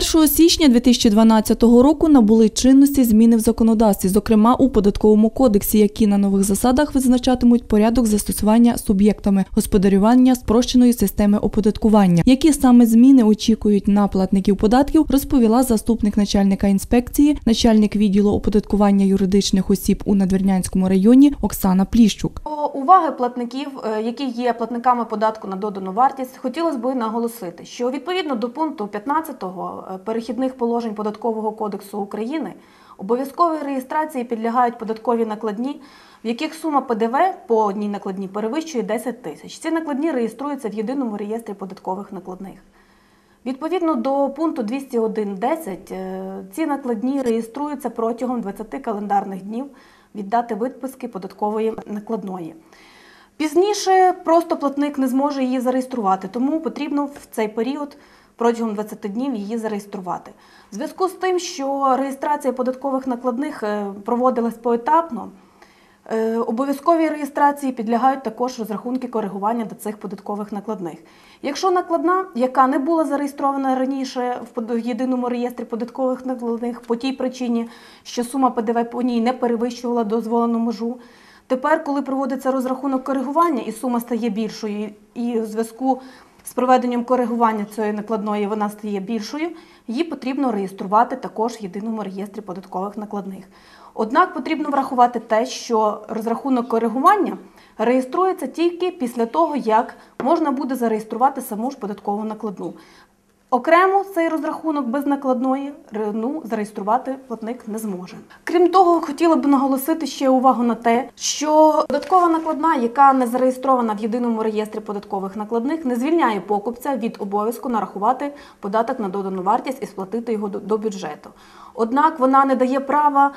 З 1 січня 2012 року набули чинності зміни в законодавстві, зокрема у податковому кодексі, які на нових засадах визначатимуть порядок застосування суб'єктами господарювання спрощеної системи оподаткування. Які саме зміни очікують на платників податків, розповіла заступник начальника інспекції, начальник відділу оподаткування юридичних осіб у Надвірнянському районі Оксана Пліщук. Уваги платників, е, які є платниками податку на додану вартість, хотілося б наголосити, що відповідно до пункту 15 е, перехідних положень податкового кодексу України обов'язковій реєстрації підлягають податкові накладні, в яких сума ПДВ по одній накладні перевищує 10 тисяч. Ці накладні реєструються в єдиному реєстрі податкових накладних. Відповідно до пункту 201.10 е, ці накладні реєструються протягом 20 календарних днів від дати виписки податкової накладної. Пізніше просто платник не зможе її зареєструвати, тому потрібно в цей період протягом 20 днів її зареєструвати. В зв'язку з тим, що реєстрація податкових накладних е, проводилась поетапно, е, обов'язковій реєстрації підлягають також розрахунки коригування до цих податкових накладних. Якщо накладна, яка не була зареєстрована раніше в єдиному реєстрі податкових накладних по тій причині, що сума ПДВ по ній не перевищувала дозволену межу, Тепер, коли проводиться розрахунок коригування і сума стає більшою, і в зв'язку з проведенням коригування цієї накладної вона стає більшою, її потрібно реєструвати також в єдиному реєстрі податкових накладних. Однак потрібно врахувати те, що розрахунок коригування реєструється тільки після того, як можна буде зареєструвати саму ж податкову накладну. Окремо цей розрахунок без накладної ну, зареєструвати платник не зможе. Крім того, хотіла б наголосити ще увагу на те, що податкова накладна, яка не зареєстрована в єдиному реєстрі податкових накладних, не звільняє покупця від обов'язку нарахувати податок на додану вартість і сплатити його до бюджету. Однак вона не дає права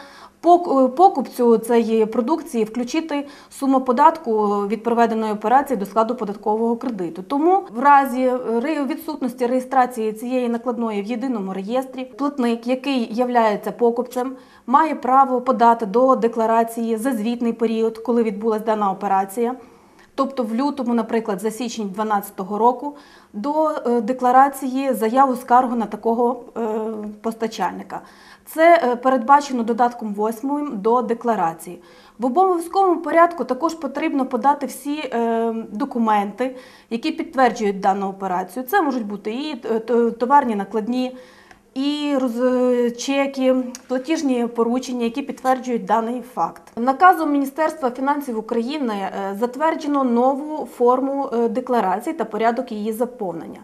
пок- покупцю цієї продукції включити суму податку від проведеної операції до складу податкового кредиту. Тому в разі ре- відсутності реєстрації цієї накладної в єдиному реєстрі платник, який являється покупцем, має право подати до декларації за звітний період, коли відбулася дана операція. Тобто в лютому, наприклад, за січень 2012 року до е, декларації заяву скаргу на такого е, постачальника. Це е, передбачено додатком 8 до декларації. В обов'язковому порядку також потрібно подати всі документи, які підтверджують дану операцію. Це можуть бути і товарні накладні, і роз- чеки, платіжні поручення, які підтверджують даний факт. Наказом Міністерства фінансів України е, затверджено нову форму е, декларації та порядок її заповнення.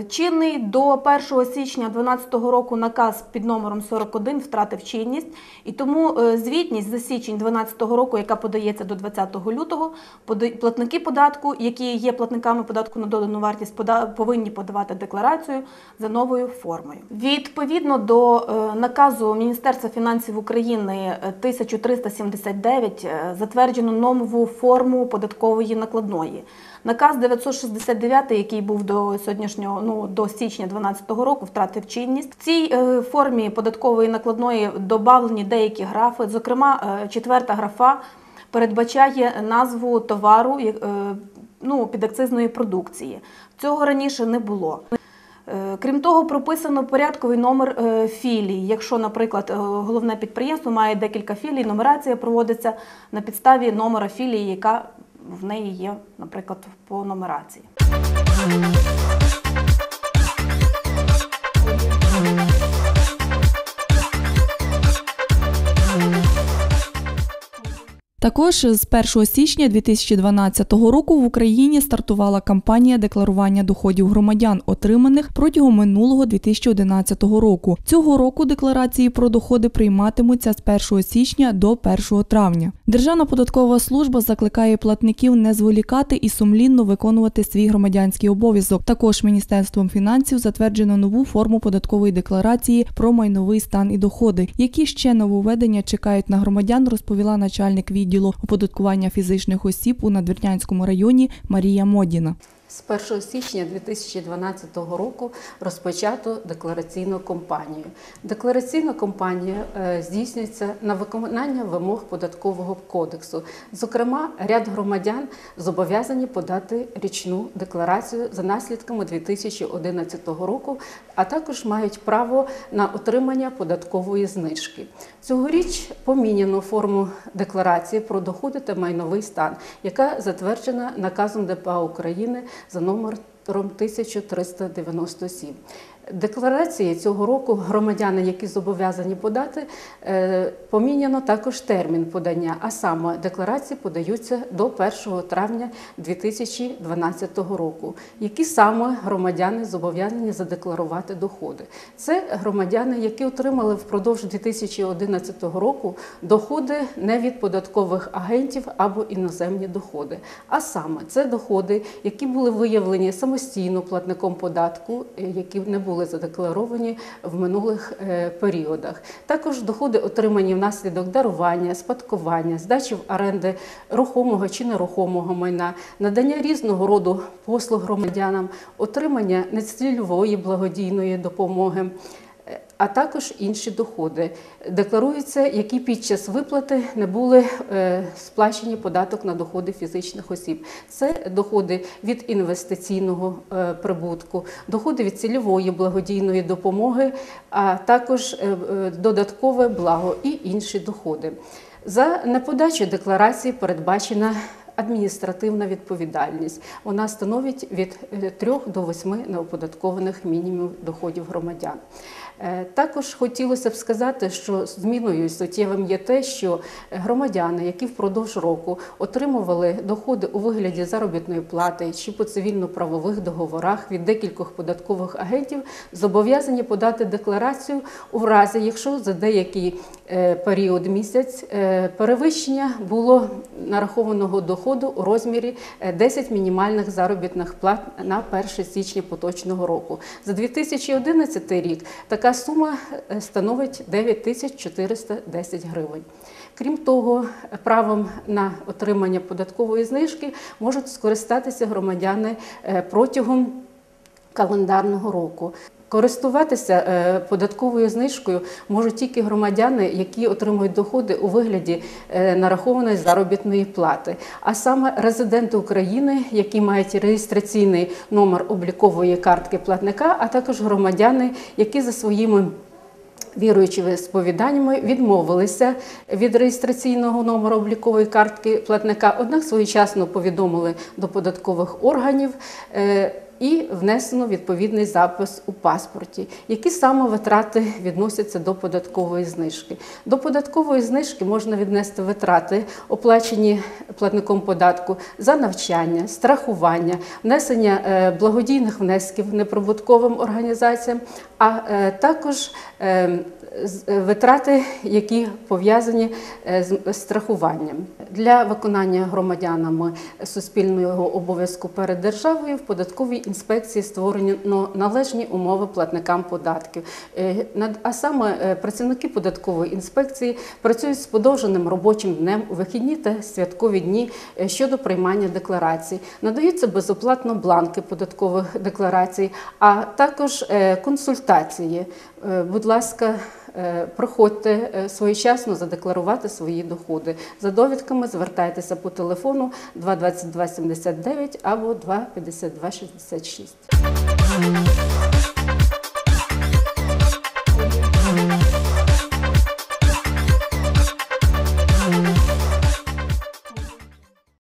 Е, Чинний до 1 січня 2012 року наказ під номером 41 втратив чинність, і тому е, звітність за січень 2012 року, яка подається до 20 лютого, платники податку, які є платниками податку на додану вартість, повинні подавати декларацію за новою формою. Відповідно до е, наказу Міністерства фінансів України е, 1379 е, затверджено нову форму податкової накладної. Наказ 969, який був до сьогоднішнього, ну до січня 2012 року, втратив чинність. В цій е, формі податкової накладної додавлені деякі графи. Зокрема, е, четверта графа передбачає назву товару е, ну, підакцизної продукції. Цього раніше не було. Е, Крім того, прописано порядковий номер е, філій. Якщо, наприклад, е, головне підприємство має декілька філій, нумерація проводиться на підставі номера філії, яка в неї є, наприклад, по нумерації. Також з 1 січня 2012 року в Україні стартувала кампанія декларування доходів громадян, отриманих протягом минулого 2011 року. Цього року декларації про доходи прийматимуться з 1 січня до 1 травня. Державна податкова служба закликає платників не зволікати і сумлінно виконувати свій громадянський обов'язок. Також Міністерством фінансів затверджено нову форму податкової декларації про майновий стан і доходи. Які ще нововведення чекають на громадян, розповіла начальник відділу оподаткування фізичних осіб у Надвірнянському районі Марія Модіна. З 1 січня 2012 року розпочато деклараційну кампанію. Деклараційна кампанія е, здійснюється на виконання вимог податкового кодексу. Зокрема, ряд громадян зобов'язані подати річну декларацію за наслідками 2011 року, а також мають право на отримання податкової знижки. Цьогоріч поміняно форму декларації про доходи та майновий стан, яка затверджена наказом ДПА України за номером 1397. Декларації цього року громадяни, які зобов'язані подати, е, поміняно також термін подання, а саме декларації подаються до 1 травня 2012 року. Які саме громадяни зобов'язані задекларувати доходи? Це громадяни, які отримали впродовж 2011 року доходи не від податкових агентів або іноземні доходи. А саме це доходи, які були виявлені самостійно платником податку, е, які не були задекларовані в минулих е, періодах. Також доходи отримані внаслідок дарування, спадкування, здачі в оренди рухомого чи нерухомого майна, надання різного роду послуг громадянам, отримання нецільової благодійної допомоги. А також інші доходи декларуються, які під час виплати не були е, сплачені податок на доходи фізичних осіб. Це доходи від інвестиційного е, прибутку, доходи від цільової благодійної допомоги, а також е, додаткове благо і інші доходи. За неподачу декларації передбачена адміністративна відповідальність. Вона становить від 3 до 8 неоподаткованих мінімумів доходів громадян. Е, Також хотілося б сказати, що зміною суттєвим є те, що громадяни, які впродовж року отримували доходи у вигляді заробітної плати чи по цивільно-правових договорах від декількох податкових агентів, зобов'язані подати декларацію у разі, якщо за деякий е, період місяць е, перевищення було нарахованого доходу у розмірі е, 10 мінімальних заробітних плат на 1 січня поточного року. За 2011 рік така сума е, становить 9410 гривень. Крім того, правом на отримання податкової знижки можуть скористатися громадяни е, протягом календарного року. Користуватися е, податковою знижкою можуть тільки громадяни, які отримують доходи у вигляді е, нарахованої заробітної плати, а саме резиденти України, які мають реєстраційний номер облікової картки платника, а також громадяни, які за своїми Віруючими сповіданнями відмовилися від реєстраційного номеру облікової картки платника, однак своєчасно повідомили до податкових органів е, і внесено відповідний запис у паспорті. Які саме витрати відносяться до податкової знижки? До податкової знижки можна віднести витрати, оплачені платником податку за навчання, страхування, внесення е, благодійних внесків неприбутковим організаціям, а е, також е, е, витрати, які пов'язані з страхуванням. Для виконання громадянами суспільного обов'язку перед державою в податковій інспекції створено належні умови платникам податків. А саме працівники податкової інспекції працюють з подовженим робочим днем у вихідні та святкові дні щодо приймання декларацій. Надаються безоплатно бланки податкових декларацій, а також е, консультації. Е, Будь ласка, е, проходьте е, своєчасно задекларувати свої доходи. За довідками звертайтеся по телефону 222 79 або 252 66.